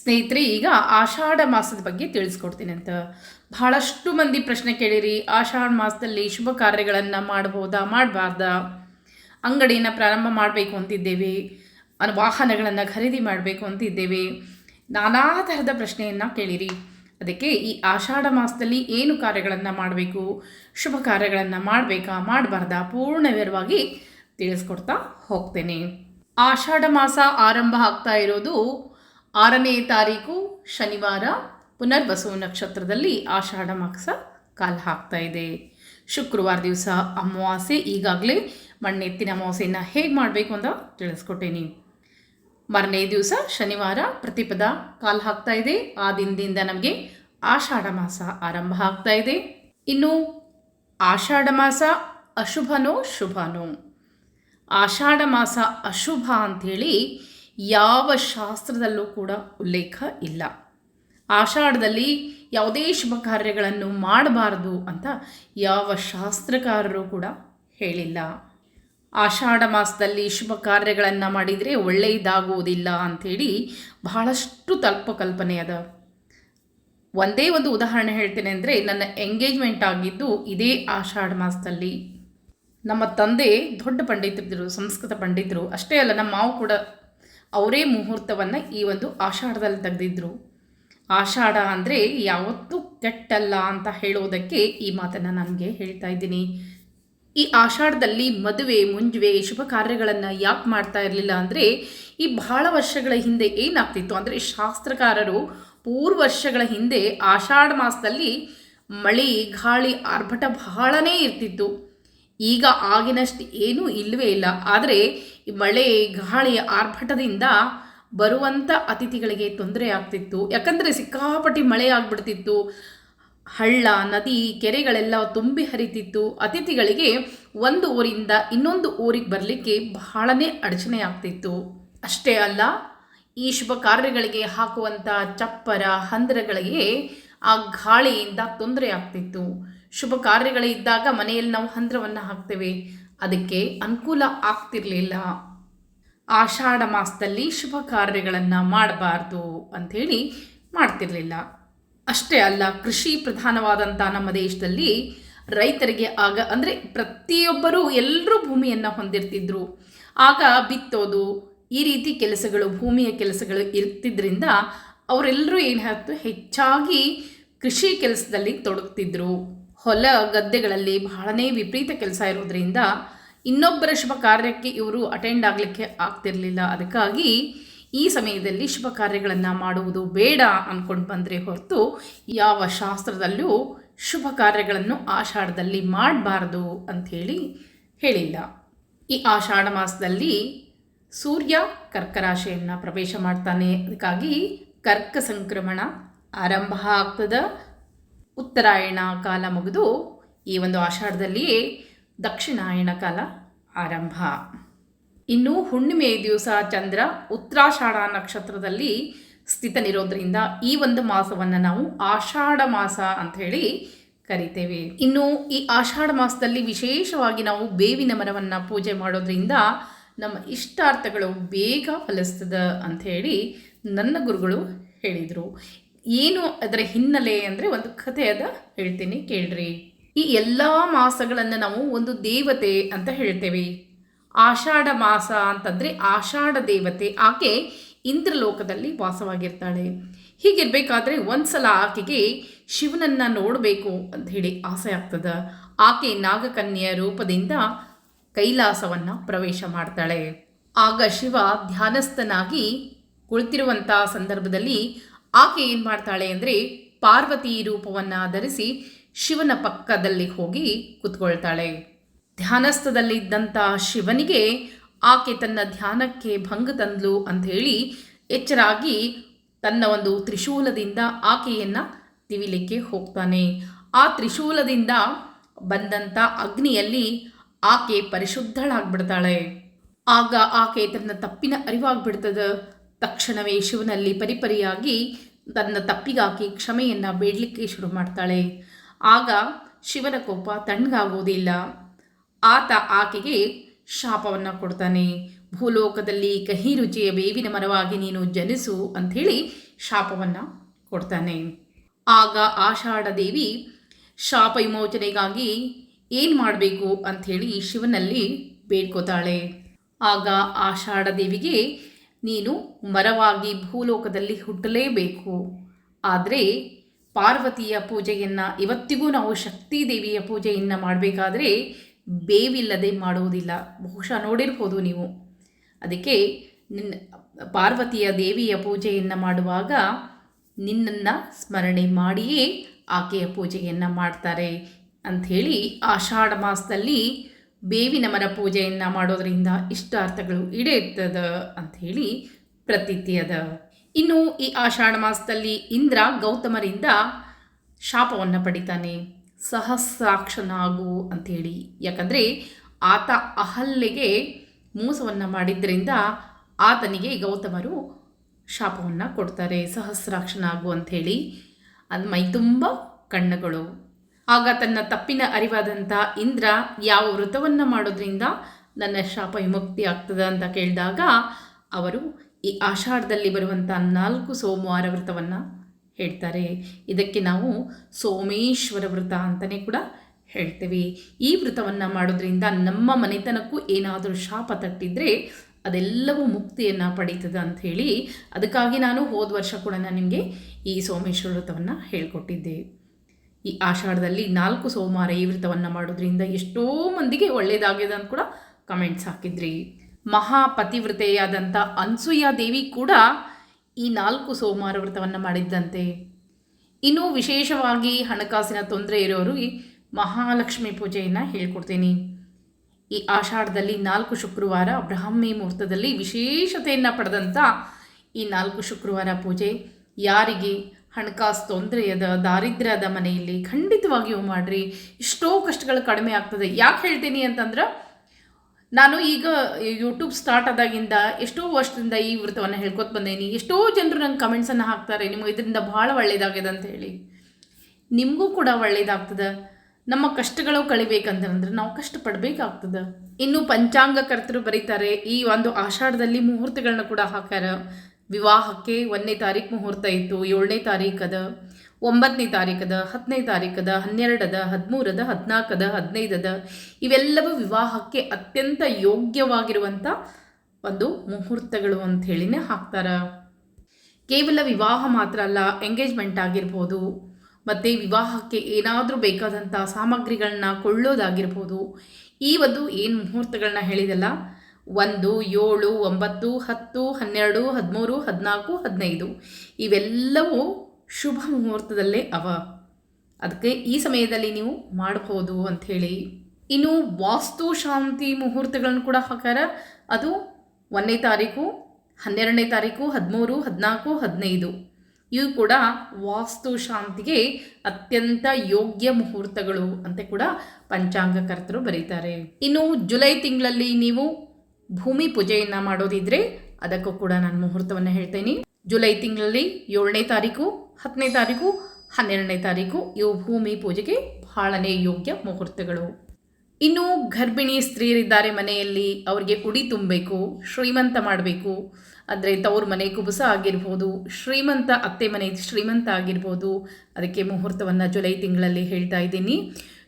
ಸ್ನೇಹಿತರೆ, ಈಗ ಆಷಾಢ ಮಾಸದ ಬಗ್ಗೆ ತಿಳಿಸ್ಕೊಡ್ತೀನಿ ಅಂತ. ಬಹಳಷ್ಟು ಮಂದಿ ಪ್ರಶ್ನೆ ಕೇಳಿರಿ, ಆಷಾಢ ಮಾಸದಲ್ಲಿ ಶುಭ ಕಾರ್ಯಗಳನ್ನು ಮಾಡ್ಬೋದಾ ಮಾಡಬಾರ್ದಾ? ಅಂಗಡಿಯನ್ನು ಪ್ರಾರಂಭ ಮಾಡಬೇಕು ಅಂತಿದ್ದೇವೆ ವಾಹನಗಳನ್ನು ಖರೀದಿ ಮಾಡಬೇಕು ಅಂತಿದ್ದೇವೆ. ನಾನಾ ಥರದ ಪ್ರಶ್ನೆಯನ್ನು ಕೇಳಿರಿ. ಅದಕ್ಕೆ ಈ ಆಷಾಢ ಮಾಸದಲ್ಲಿ ಏನು ಕಾರ್ಯಗಳನ್ನು ಮಾಡಬೇಕು, ಶುಭ ಕಾರ್ಯಗಳನ್ನು ಮಾಡಬೇಕಾ, ಮಾಡಬಾರ್ದಾ ಪೂರ್ಣ ವಿವರವಾಗಿ ತಿಳಿಸ್ಕೊಡ್ತಾ ಹೋಗ್ತೇನೆ. ಆಷಾಢ ಮಾಸ ಆರಂಭ ಆಗ್ತಾ ಇರೋದು ಆರನೇ ತಾರೀಕು ಶನಿವಾರ, ಪುನರ್ವಸು ನಕ್ಷತ್ರದಲ್ಲಿ ಆಷಾಢ ಮಾಸ ಕಾಲ ಹಾಕ್ತಾ ಇದೆ. ಶುಕ್ರವಾರ ದಿವಸ ಅಮಾವಾಸ್ಯೆ, ಈಗಾಗಲೇ ಮಣ್ಣೆತ್ತಿನ ಅಮಾವಾಸ್ಯೆಯನ್ನು ಹೇಗೆ ಮಾಡಬೇಕು ಅಂತ ತಿಳಿಸ್ಕೊಟ್ಟೇನಿ. ಮರನೇ ದಿವಸ ಶನಿವಾರ ಪ್ರತಿಪದ ಕಾಲ ಹಾಕ್ತಾ ಇದೆ. ಆ ದಿನದಿಂದ ನಮಗೆ ಆಷಾಢ ಮಾಸ ಆರಂಭ ಆಗ್ತಾ ಇದೆ. ಇನ್ನು ಆಷಾಢ ಮಾಸ ಅಶುಭನೋ ಶುಭನೋ. ಆಷಾಢ ಮಾಸ ಅಶುಭ ಅಂಥೇಳಿ ಯಾವ ಶಾಸ್ತ್ರದಲ್ಲೂ ಕೂಡ ಉಲ್ಲೇಖ ಇಲ್ಲ. ಆಷಾಢದಲ್ಲಿ ಯಾವುದೇ ಶುಭ ಕಾರ್ಯಗಳನ್ನು ಮಾಡಬಾರದು ಅಂತ ಯಾವ ಶಾಸ್ತ್ರಕಾರರು ಕೂಡ ಹೇಳಿಲ್ಲ. ಆಷಾಢ ಮಾಸದಲ್ಲಿ ಶುಭ ಕಾರ್ಯಗಳನ್ನು ಮಾಡಿದರೆ ಒಳ್ಳೆಯದಾಗುವುದಿಲ್ಲ ಅಂಥೇಳಿ ಬಹಳಷ್ಟು ತಲ್ಪಕಲ್ಪನೆ ಅದ. ಒಂದೇ ಒಂದು ಉದಾಹರಣೆ ಹೇಳ್ತೇನೆ ಅಂದರೆ ನನ್ನ ಎಂಗೇಜ್ಮೆಂಟ್ ಆಗಿದ್ದು ಇದೇ ಆಷಾಢ ಮಾಸದಲ್ಲಿ. ನಮ್ಮ ತಂದೆ ದೊಡ್ಡ ಪಂಡಿತರಿದ್ದರು ಸಂಸ್ಕೃತ ಪಂಡಿತರು. ಅಷ್ಟೇ ಅಲ್ಲ, ನಮ್ಮ ಮಾವು ಕೂಡ ಅವರೇ ಮುಹೂರ್ತವನ್ನು ಈ ಒಂದು ಆಷಾಢದಲ್ಲಿ ತೆಗೆದಿದ್ರು. ಆಷಾಢ ಅಂದರೆ ಯಾವತ್ತೂ ಕೆಟ್ಟಲ್ಲ ಅಂತ ಹೇಳೋದಕ್ಕೆ ಈ ಮಾತನ್ನು ನನಗೆ ಹೇಳ್ತಾ ಇದ್ದೀನಿ. ಈ ಆಷಾಢದಲ್ಲಿ ಮದುವೆ, ಮುಂಜುವೆ ಶುಭ ಕಾರ್ಯಗಳನ್ನು ಯಾಕೆ ಮಾಡ್ತಾ ಇರಲಿಲ್ಲ ಅಂದರೆ ಈ ಬಹಳ ವರ್ಷಗಳ ಹಿಂದೆ ಏನಾಗ್ತಿತ್ತು ಅಂದರೆ ಶಾಸ್ತ್ರಕಾರರು ಪೂರ್ವ ವರ್ಷಗಳ ಹಿಂದೆ ಆಷಾಢ ಮಾಸದಲ್ಲಿ ಮಳೆ, ಗಾಳಿ, ಆರ್ಭಟ ಬಹಳನೇ ಇರ್ತಿತ್ತು. ಈಗ ಆಗಿನಷ್ಟು ಏನೂ ಇಲ್ಲವೇ ಇಲ್ಲ. ಆದರೆ ಮಳೆ ಗಾಳಿ ಆರ್ಭಟದಿಂದ ಬರುವಂಥ ಅತಿಥಿಗಳಿಗೆ ತೊಂದರೆ ಆಗ್ತಿತ್ತು. ಯಾಕಂದರೆ ಸಿಕ್ಕಾಪಟ್ಟಿ ಮಳೆ ಆಗ್ಬಿಡ್ತಿತ್ತು. ಹಳ್ಳ, ನದಿ, ಕೆರೆಗಳೆಲ್ಲ ತುಂಬಿ ಹರಿತಿತ್ತು. ಅತಿಥಿಗಳಿಗೆ ಒಂದು ಊರಿಂದ ಇನ್ನೊಂದು ಊರಿಗೆ ಬರಲಿಕ್ಕೆ ಬಹಳನೇ ಅಡಚಣೆ ಆಗ್ತಿತ್ತು. ಅಷ್ಟೇ ಅಲ್ಲ, ಈ ಶುಭ ಕಾರ್ಯಗಳಿಗೆ ಹಾಕುವಂಥ ಚಪ್ಪರ, ಹಂದರಗಳಿಗೆ ಆ ಗಾಳಿಯಿಂದ ತೊಂದರೆ ಆಗ್ತಿತ್ತು. ಶುಭ ಕಾರ್ಯಗಳಿದ್ದಾಗ ಮನೆಯಲ್ಲಿ ನಾವು ಹಂದ್ರವನ್ನು ಹಾಕ್ತೇವೆ. ಅದಕ್ಕೆ ಅನುಕೂಲ ಆಗ್ತಿರಲಿಲ್ಲ. ಆಷಾಢ ಮಾಸದಲ್ಲಿ ಶುಭ ಕಾರ್ಯಗಳನ್ನು ಮಾಡಬಾರ್ದು ಅಂಥೇಳಿ ಮಾಡ್ತಿರಲಿಲ್ಲ. ಅಷ್ಟೇ ಅಲ್ಲ, ಕೃಷಿ ಪ್ರಧಾನವಾದಂಥ ನಮ್ಮ ದೇಶದಲ್ಲಿ ರೈತರಿಗೆ ಆಗ ಅಂದರೆ ಪ್ರತಿಯೊಬ್ಬರೂ ಎಲ್ಲರೂ ಭೂಮಿಯನ್ನು ಹೊಂದಿರ್ತಿದ್ರು. ಆಗ ಬಿತ್ತೋದು, ಈ ರೀತಿ ಕೆಲಸಗಳು, ಭೂಮಿಯ ಕೆಲಸಗಳು ಇರ್ತಿದ್ರಿಂದ ಅವರೆಲ್ಲರೂ ಏನಾಯ್ತು ಹೆಚ್ಚಾಗಿ ಕೃಷಿ ಕೆಲಸದಲ್ಲಿ ತೊಡಗ್ತಿದ್ರು. ಹೊಲ ಗದ್ದೆಗಳಲ್ಲಿ ಬಹಳನೇ ವಿಪರೀತ ಕೆಲಸ ಇರೋದ್ರಿಂದ ಇನ್ನೊಬ್ಬರ ಶುಭ ಕಾರ್ಯಕ್ಕೆ ಇವರು ಅಟೆಂಡ್ ಆಗಲಿಕ್ಕೆ ಆಗ್ತಿರಲಿಲ್ಲ. ಅದಕ್ಕಾಗಿ ಈ ಸಮಯದಲ್ಲಿ ಶುಭ ಕಾರ್ಯಗಳನ್ನು ಮಾಡುವುದು ಬೇಡ ಅಂದ್ಕೊಂಡು ಬಂದರೆ ಹೊರತು ಯಾವ ಶಾಸ್ತ್ರದಲ್ಲೂ ಶುಭ ಕಾರ್ಯಗಳನ್ನು ಆಷಾಢದಲ್ಲಿ ಮಾಡಬಾರದು ಅಂಥೇಳಿ ಹೇಳಿಲ್ಲ. ಈ ಆಷಾಢ ಮಾಸದಲ್ಲಿ ಸೂರ್ಯ ಕರ್ಕ ರಾಶಿಯನ್ನು ಪ್ರವೇಶ ಮಾಡ್ತಾನೆ. ಅದಕ್ಕಾಗಿ ಕರ್ಕ ಸಂಕ್ರಮಣ ಆರಂಭ ಆಗ್ತದ. ಉತ್ತರಾಯಣ ಕಾಲ ಮುಗಿದು ಈ ಒಂದು ಆಷಾಢದಲ್ಲಿಯೇ ದಕ್ಷಿಣಾಯಣ ಕಾಲ ಆರಂಭ. ಇನ್ನು ಹುಣ್ಣಿಮೆ ದಿವಸ ಚಂದ್ರ ಉತ್ತರಾಷಾಢ ನಕ್ಷತ್ರದಲ್ಲಿ ಸ್ಥಿತನಿರೋದ್ರಿಂದ ಈ ಒಂದು ಮಾಸವನ್ನು ನಾವು ಆಷಾಢ ಮಾಸ ಅಂತ ಹೇಳಿ ಕರಿತೇವೆ. ಇನ್ನು ಈ ಆಷಾಢ ಮಾಸದಲ್ಲಿ ವಿಶೇಷವಾಗಿ ನಾವು ಬೇವಿನ ಮರವನ್ನು ಪೂಜೆ ಮಾಡೋದ್ರಿಂದ ನಮ್ಮ ಇಷ್ಟಾರ್ಥಗಳು ಬೇಗ ಫಲಿಸ್ತದ ಅಂಥೇಳಿ ನನ್ನ ಗುರುಗಳು ಹೇಳಿದರು. ಏನು ಅದರ ಹಿನ್ನೆಲೆ ಅಂದರೆ ಒಂದು ಕಥೆ ಅದ ಹೇಳ್ತೀನಿ ಕೇಳ್ರಿ. ಈ ಎಲ್ಲ ಮಾಸಗಳನ್ನು ನಾವು ಒಂದು ದೇವತೆ ಅಂತ ಹೇಳ್ತೇವೆ. ಆಷಾಢ ಮಾಸ ಅಂತಂದರೆ ಆಷಾಢ ದೇವತೆ. ಆಕೆ ಇಂದ್ರಲೋಕದಲ್ಲಿ ವಾಸವಾಗಿರ್ತಾಳೆ. ಹೀಗಿರಬೇಕಾದ್ರೆ ಒಂದ್ಸಲ ಆಕೆಗೆ ಶಿವನನ್ನು ನೋಡಬೇಕು ಅಂತ ಹೇಳಿ ಆಸೆ ಆಗ್ತದ. ಆಕೆ ನಾಗಕನ್ಯೆಯ ರೂಪದಿಂದ ಕೈಲಾಸವನ್ನು ಪ್ರವೇಶ ಮಾಡ್ತಾಳೆ. ಆಗ ಶಿವ ಧ್ಯಾನಸ್ಥನಾಗಿ ಕುಳಿತಿರುವಂಥ ಸಂದರ್ಭದಲ್ಲಿ ಆಕೆ ಏನು ಮಾಡ್ತಾಳೆ ಅಂದರೆ ಪಾರ್ವತಿ ರೂಪವನ್ನು ಧರಿಸಿ ಶಿವನ ಪಕ್ಕದಲ್ಲಿ ಹೋಗಿ ಕೂತ್ಕೊಳ್ತಾಳೆ. ಧ್ಯಾನಸ್ಥದಲ್ಲಿದ್ದಂಥ ಶಿವನಿಗೆ ಆಕೆ ತನ್ನ ಧ್ಯಾನಕ್ಕೆ ಭಂಗ ತಂದ್ಲು ಅಂಥೇಳಿ ಎಚ್ಚರಾಗಿ ತನ್ನ ಒಂದು ತ್ರಿಶೂಲದಿಂದ ಆಕೆಯನ್ನು ತಿವಿಲಿಕ್ಕೆ ಹೋಗ್ತಾನೆ. ಆ ತ್ರಿಶೂಲದಿಂದ ಬಂದಂಥ ಅಗ್ನಿಯಲ್ಲಿ ಆಕೆ ಪರಿಶುದ್ಧಳಾಗ್ಬಿಡ್ತಾಳೆ. ಆಗ ಆಕೆ ತನ್ನ ತಪ್ಪಿನ ಅರಿವಾಗ್ಬಿಡ್ತದ. ತಕ್ಷಣವೇ ಶಿವನಲ್ಲಿ ಪರಿಪರಿಯಾಗಿ ತನ್ನ ತಪ್ಪಿಗಾಗಿ ಕ್ಷಮೆಯನ್ನು ಬೇಡಲಿಕ್ಕೆ ಶುರು ಮಾಡ್ತಾಳೆ. ಆಗ ಶಿವನ ಕೋಪ ತಣ್ಣಗಾಗೋದಿಲ್ಲ ಆತ ಆಕೆಗೆ ಶಾಪವನ್ನು ಕೊಡ್ತಾನೆ. ಭೂಲೋಕದಲ್ಲಿ ಕಹಿ ರುಚಿಯ ಬೇವಿನ ಮರವಾಗಿ ನೀನು ಜನಿಸು ಅಂಥೇಳಿ ಶಾಪವನ್ನು ಕೊಡ್ತಾನೆ. ಆಗ ಆಷಾಢ ದೇವಿ ಶಾಪ ವಿಮೋಚನೆಗಾಗಿ ಏನು ಮಾಡಬೇಕು ಅಂಥೇಳಿ ಶಿವನಲ್ಲಿ ಬೇಡ್ಕೋತಾಳೆ. ಆಗ ಆಷಾಢ ದೇವಿಗೆ ನೀನು ಮರವಾಗಿ ಭೂಲೋಕದಲ್ಲಿ ಹುಟ್ಟಲೇಬೇಕು. ಆದರೆ ಪಾರ್ವತಿಯ ಪೂಜೆಯನ್ನು, ಇವತ್ತಿಗೂ ನಾವು ಶಕ್ತಿ ದೇವಿಯ ಪೂಜೆಯನ್ನು ಮಾಡಬೇಕಾದ್ರೆ ಬೇವಿಲ್ಲದೆ ಮಾಡುವುದಿಲ್ಲ ಬಹುಶಃ ನೋಡಿರ್ಬೋದು ನೀವು. ಅದಕ್ಕೆ ನಿನ್ನ, ಪಾರ್ವತಿಯ ದೇವಿಯ ಪೂಜೆಯನ್ನು ಮಾಡುವಾಗ ನಿನ್ನನ್ನು ಸ್ಮರಣೆ ಮಾಡಿಯೇ ಆಕೆಯ ಪೂಜೆಯನ್ನು ಮಾಡ್ತಾರೆ ಅಂಥೇಳಿ ಆಷಾಢ ಮಾಸದಲ್ಲಿ ಬೇವಿನ ಮರ ಪೂಜೆಯನ್ನು ಮಾಡೋದರಿಂದ ಇಷ್ಟಾರ್ಥಗಳು ಈಡೇರ್ತದ ಅಂಥೇಳಿ ಪ್ರತೀತಿ ಅದ ಇನ್ನು ಈ ಆಷಾಢ ಮಾಸದಲ್ಲಿ ಇಂದ್ರ ಗೌತಮರಿಂದ ಶಾಪವನ್ನು ಪಡಿತಾನೆ. ಸಹಸ್ರಾಕ್ಷನಾಗು ಅಂಥೇಳಿ ಯಾಕಂದರೆ ಆತ ಅಹಲ್ಲೆಗೆ ಮೋಸವನ್ನು ಮಾಡಿದ್ದರಿಂದ ಆತನಿಗೆ ಗೌತಮರು ಶಾಪವನ್ನು ಕೊಡ್ತಾರೆ. ಸಹಸ್ರಾಕ್ಷನಾಗು ಅಂಥೇಳಿ ಅದು ಮೈ ತುಂಬ ಕಣ್ಣುಗಳು. ಆಗ ತನ್ನ ತಪ್ಪಿನ ಅರಿವಾದಂಥ ಇಂದ್ರ ಯಾವ ವ್ರತವನ್ನು ಮಾಡೋದ್ರಿಂದ ನನ್ನ ಶಾಪ ವಿಮುಕ್ತಿ ಆಗ್ತದೆ ಅಂತ ಕೇಳಿದಾಗ ಅವರು ಈ ಆಷಾಢದಲ್ಲಿ ಬರುವಂಥ ನಾಲ್ಕು ಸೋಮವಾರ ವ್ರತವನ್ನು ಹೇಳ್ತಾರೆ. ಇದಕ್ಕೆ ನಾವು ಸೋಮೇಶ್ವರ ವ್ರತ ಅಂತಲೇ ಕೂಡ ಹೇಳ್ತೇವೆ. ಈ ವ್ರತವನ್ನು ಮಾಡೋದ್ರಿಂದ ನಮ್ಮ ಮನೆತನಕ್ಕೂ ಏನಾದರೂ ಶಾಪ ತಟ್ಟಿದರೆ ಅದೆಲ್ಲವೂ ಮುಕ್ತಿಯನ್ನು ಪಡೀತದೆ ಅಂಥೇಳಿ ಅದಕ್ಕಾಗಿ ನಾನು ಹೋದ ವರ್ಷ ಕೂಡ ನಾನು ನಿಮಗೆ ಈ ಸೋಮೇಶ್ವರ ವ್ರತವನ್ನು ಹೇಳಿಕೊಟ್ಟಿದ್ದೆ. ಈ ಆಷಾಢದಲ್ಲಿ ನಾಲ್ಕು ಸೋಮವಾರ ಈ ವ್ರತವನ್ನು ಮಾಡೋದ್ರಿಂದ ಎಷ್ಟೋ ಮಂದಿಗೆ ಒಳ್ಳೆಯದಾಗಿದೆ ಅಂತ ಕೂಡ ಕಮೆಂಟ್ಸ್ ಹಾಕಿದ್ರಿ. ಮಹಾಪತಿವ್ರತೆಯಾದಂಥ ಅನ್ಸೂಯ ದೇವಿ ಕೂಡ ಈ ನಾಲ್ಕು ಸೋಮವಾರ ವ್ರತವನ್ನು ಮಾಡಿದ್ದಂತೆ. ಇನ್ನು ವಿಶೇಷವಾಗಿ ಹಣಕಾಸಿನ ತೊಂದರೆ ಇರೋರು ಈ ಮಹಾಲಕ್ಷ್ಮಿ ಪೂಜೆಯನ್ನು ಹೇಳ್ಕೊಡ್ತೀನಿ. ಈ ಆಷಾಢದಲ್ಲಿ ನಾಲ್ಕು ಶುಕ್ರವಾರ ಬ್ರಾಹ್ಮಿ ಮುಹೂರ್ತದಲ್ಲಿ ವಿಶೇಷತೆಯನ್ನು ಪಡೆದಂಥ ಈ ನಾಲ್ಕು ಶುಕ್ರವಾರ ಪೂಜೆ ಯಾರಿಗೆ ಹಣಕಾಸು ತೊಂದರೆಯದ ದಾರಿದ್ರ್ಯದ ಮನೆಯಲ್ಲಿ, ಖಂಡಿತವಾಗಿಯೂ ಮಾಡಿರಿ. ಎಷ್ಟೋ ಕಷ್ಟಗಳು ಕಡಿಮೆ ಆಗ್ತದೆ. ಯಾಕೆ ಹೇಳ್ತೀನಿ ಅಂತಂದ್ರೆ, ನಾನು ಈಗ ಯೂಟ್ಯೂಬ್ ಸ್ಟಾರ್ಟ್ ಆದಾಗಿಂದ ಎಷ್ಟೋ ವರ್ಷದಿಂದ ಈ ವೃತ್ತವನ್ನು ಹೇಳ್ಕೊತ ಬಂದೇನಿ. ಎಷ್ಟೋ ಜನರು ನಂಗೆ ಕಮೆಂಟ್ಸನ್ನು ಹಾಕ್ತಾರೆ, ನಿಮಗೆ ಇದರಿಂದ ಭಾಳ ಒಳ್ಳೆಯದಾಗಿದೆ ಅಂತ ಹೇಳಿ. ನಿಮಗೂ ಕೂಡ ಒಳ್ಳೆಯದಾಗ್ತದೆ ನಮ್ಮ ಕಷ್ಟಗಳು ಕಳಿಬೇಕಂತಂದ್ರೆ ನಾವು ಕಷ್ಟಪಡಬೇಕಾಗ್ತದೆ. ಇನ್ನು ಪಂಚಾಂಗಕರ್ತರು ಬರೀತಾರೆ. ಈ ಒಂದು ಆಷಾಢದಲ್ಲಿ ಮುಹೂರ್ತಗಳನ್ನ ಕೂಡ ಹಾಕ್ಯಾರ. ವಿವಾಹಕ್ಕೆ ಒಂದನೇ ತಾರೀಕು ಮುಹೂರ್ತ ಇತ್ತು. ಏಳನೇ ತಾರೀಕದ, ಒಂಬತ್ತನೇ ತಾರೀಕದ, ಹತ್ತನೇ ತಾರೀಕದ, ಹನ್ನೆರಡದ, ಹದಿಮೂರದ, ಹದಿನಾಲ್ಕದ, ಹದಿನೈದದ ಇವೆಲ್ಲವೂ ವಿವಾಹಕ್ಕೆ ಅತ್ಯಂತ ಯೋಗ್ಯವಾಗಿರುವಂಥ ಒಂದು ಮುಹೂರ್ತಗಳು ಅಂತ ಹೇಳಿನೇ ಹಾಕ್ತಾರೆ. ಕೇವಲ ವಿವಾಹ ಮಾತ್ರ ಅಲ್ಲ, ಎಂಗೇಜ್ಮೆಂಟ್ ಆಗಿರ್ಬೋದು, ಮತ್ತು ವಿವಾಹಕ್ಕೆ ಏನಾದರೂ ಬೇಕಾದಂಥ ಸಾಮಗ್ರಿಗಳನ್ನ ಕೊಳ್ಳೋದಾಗಿರ್ಬೋದು, ಈ ಒಂದು ಏನು ಮುಹೂರ್ತಗಳನ್ನ ಹೇಳಿದಲ್ಲ ಒಂದು, ಏಳು, ಒಂಬತ್ತು, ಹತ್ತು, ಹನ್ನೆರಡು, ಹದಿಮೂರು, ಹದಿನಾಲ್ಕು, ಹದಿನೈದು. ಇವೆಲ್ಲವೂ ಶುಭ ಮುಹೂರ್ತದಲ್ಲೇ ಅವ. ಅದಕ್ಕೆ ಈ ಸಮಯದಲ್ಲಿ ನೀವು ಮಾಡಬಹುದು ಅಂಥೇಳಿ ಇನ್ನು ವಾಸ್ತು ಶಾಂತಿ ಮುಹೂರ್ತಗಳನ್ನು ಕೂಡ ಹಾಕಾರ ಅದು ಒಂದನೇ ತಾರೀಕು, ಹನ್ನೆರಡನೇ ತಾರೀಕು, ಹದಿಮೂರು, ಹದಿನಾಲ್ಕು, ಹದಿನೈದು. ಇವು ಕೂಡ ವಾಸ್ತು ಶಾಂತಿಗೆ ಅತ್ಯಂತ ಯೋಗ್ಯ ಮುಹೂರ್ತಗಳು ಅಂತ ಕೂಡ ಪಂಚಾಂಗಕರ್ತರು ಬರೀತಾರೆ. ಇನ್ನು ಜುಲೈ ತಿಂಗಳಲ್ಲಿ ನೀವು ಭೂಮಿ ಪೂಜೆಯನ್ನು ಮಾಡೋದಿದ್ರೆ ಅದಕ್ಕೂ ಕೂಡ ನಾನು ಮುಹೂರ್ತವನ್ನು ಹೇಳ್ತೇನೆ. ಜುಲೈ ತಿಂಗಳಲ್ಲಿ ಏಳನೇ ತಾರೀಕು, ಹತ್ತನೇ ತಾರೀಕು, ಹನ್ನೆರಡನೇ ತಾರೀಕು ಇವು ಭೂಮಿ ಪೂಜೆಗೆ ಬಹಳನೇ ಯೋಗ್ಯ ಮುಹೂರ್ತಗಳು. ಇನ್ನು ಗರ್ಭಿಣಿ ಸ್ತ್ರೀಯರಿದ್ದಾರೆ ಮನೆಯಲ್ಲಿ, ಅವರಿಗೆ ಉಡಿ ತುಂಬಬೇಕು, ಶ್ರೀಮಂತ ಮಾಡಬೇಕು. ಅಂದರೆ ತವ್ರ ಮನೆ ಕುಬುಸ ಆಗಿರ್ಬೋದು, ಶ್ರೀಮಂತ ಅತ್ತೆ ಮನೆ ಶ್ರೀಮಂತ ಆಗಿರ್ಬೋದು. ಅದಕ್ಕೆ ಮುಹೂರ್ತವನ್ನು ಜುಲೈ ತಿಂಗಳಲ್ಲಿ ಹೇಳ್ತಾ ಇದ್ದೀನಿ.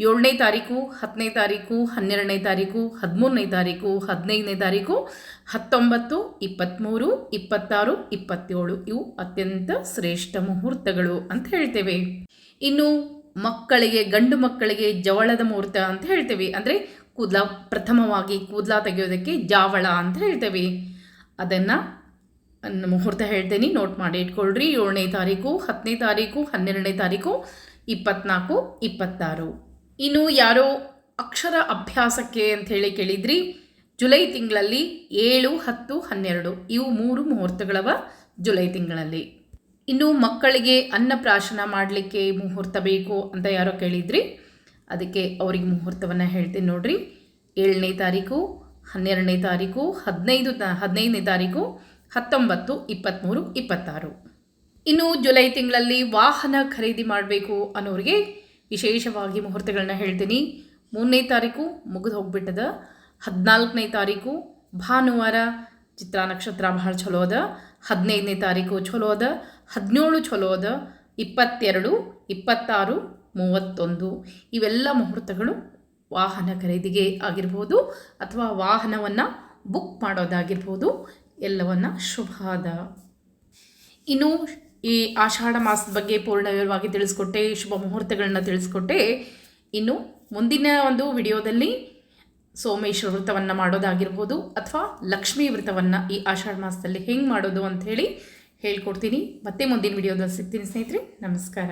ಏಳನೇ ತಾರೀಕು, ಹತ್ತನೇ ತಾರೀಕು, ಹನ್ನೆರಡನೇ ತಾರೀಕು, ಹದಿಮೂರನೇ ತಾರೀಕು, ಹದಿನೈದನೇ ತಾರೀಕು, ಹತ್ತೊಂಬತ್ತು ಇಪ್ಪತ್ತ್ಮೂರು ಇಪ್ಪತ್ತಾರು, ಇಪ್ಪತ್ತೇಳು. ಇವು ಅತ್ಯಂತ ಶ್ರೇಷ್ಠ ಮುಹೂರ್ತಗಳು ಅಂತ ಹೇಳ್ತೇವೆ. ಇನ್ನು ಮಕ್ಕಳಿಗೆ, ಗಂಡು ಮಕ್ಕಳಿಗೆ ಜವಳದ ಮುಹೂರ್ತ ಅಂತ ಹೇಳ್ತೇವೆ. ಅಂದರೆ ಕೂದಲ, ಪ್ರಥಮವಾಗಿ ಕೂದಲ ತೆಗೆಯೋದಕ್ಕೆ ಜಾವಳ ಅಂತ ಹೇಳ್ತೇವೆ. ಅದನ್ನು ಮುಹೂರ್ತ ಹೇಳ್ತೇನೆ. ನೋಟ್ ಮಾಡಿ ಇಟ್ಕೊಳ್ರಿ. ಏಳನೇ ತಾರೀಕು, ಹತ್ತನೇ ತಾರೀಕು, ಹನ್ನೆರಡನೇ ತಾರೀಕು, ಇಪ್ಪತ್ನಾಲ್ಕು, ಇಪ್ಪತ್ತಾರು. ಇನ್ನು ಯಾರೋ ಅಕ್ಷರ ಅಭ್ಯಾಸಕ್ಕೆ ಅಂಥೇಳಿ ಕೇಳಿದ್ರಿ, ಜುಲೈ ತಿಂಗಳಲ್ಲಿ ಏಳು, ಹತ್ತು, ಹನ್ನೆರಡು, ಇವು ಮೂರು ಮುಹೂರ್ತಗಳವ ಜುಲೈ ತಿಂಗಳಲ್ಲಿ. ಇನ್ನು ಮಕ್ಕಳಿಗೆ ಅನ್ನಪ್ರಾಶನ ಮಾಡಲಿಕ್ಕೆ ಮುಹೂರ್ತ ಬೇಕು ಅಂತ ಯಾರೋ ಕೇಳಿದ್ರಿ, ಅದಕ್ಕೆ ಅವರಿಗೆ ಮುಹೂರ್ತವನ್ನು ಹೇಳ್ತೀನಿ ನೋಡ್ರಿ. ಏಳನೇ ತಾರೀಕು, ಹನ್ನೆರಡನೇ ತಾರೀಕು, ಹದಿನೈದು ಹದಿನೈದನೇ ತಾರೀಕು, ಹತ್ತೊಂಬತ್ತು, ಇಪ್ಪತ್ತ್ಮೂರು, ಇಪ್ಪತ್ತಾರು. ಇನ್ನು ಜುಲೈ ತಿಂಗಳಲ್ಲಿ ವಾಹನ ಖರೀದಿ ಮಾಡಬೇಕು ಅನ್ನೋರಿಗೆ ವಿಶೇಷವಾಗಿ ಮುಹೂರ್ತಗಳನ್ನ ಹೇಳ್ತೀನಿ. ಮೂರನೇ ತಾರೀಕು ಮುಗಿದು ಹೋಗ್ಬಿಟ್ಟದ. ಹದಿನಾಲ್ಕನೇ ತಾರೀಕು ಭಾನುವಾರ ಚಿತ್ರ ನಕ್ಷತ್ರ ಭಾಳ ಚಲೋ ಅದ. ಹದಿನೈದನೇ ತಾರೀಕು ಚಲೋ ಅದ. ಹದಿನೇಳು ಚಲೋ ಅದ. ಇಪ್ಪತ್ತೆರಡು, ಇಪ್ಪತ್ತಾರು, ಮೂವತ್ತೊಂದು ಇವೆಲ್ಲ ಮುಹೂರ್ತಗಳು ವಾಹನ ಖರೀದಿಗೆ ಆಗಿರ್ಬೋದು ಅಥವಾ ವಾಹನವನ್ನು ಬುಕ್ ಮಾಡೋದಾಗಿರ್ಬೋದು. ಎಲ್ಲವನ್ನು ಶುಭ ಅದ. ಇನ್ನು ಈ ಆಷಾಢ ಮಾಸದ ಬಗ್ಗೆ ಪೂರ್ಣ ವಿವರವಾಗಿ ತಿಳಿಸ್ಕೊಟ್ಟೆ, ಶುಭ ಮುಹೂರ್ತಗಳನ್ನ ತಿಳಿಸ್ಕೊಟ್ಟೆ. ಇನ್ನು ಮುಂದಿನ ಒಂದು ವಿಡಿಯೋದಲ್ಲಿ ಸೋಮೇಶ್ವರ ವ್ರತವನ್ನು ಮಾಡೋದಾಗಿರ್ಬೋದು ಅಥವಾ ಲಕ್ಷ್ಮೀ ವ್ರತವನ್ನು ಈ ಆಷಾಢ ಮಾಸದಲ್ಲಿ ಹೆಂಗೆ ಮಾಡೋದು ಅಂಥೇಳಿ ಹೇಳ್ಕೊಡ್ತೀನಿ. ಮತ್ತೆ ಮುಂದಿನ ವಿಡಿಯೋದಲ್ಲಿ ಸಿಗ್ತೀನಿ ಸ್ನೇಹಿತರೆ, ನಮಸ್ಕಾರ.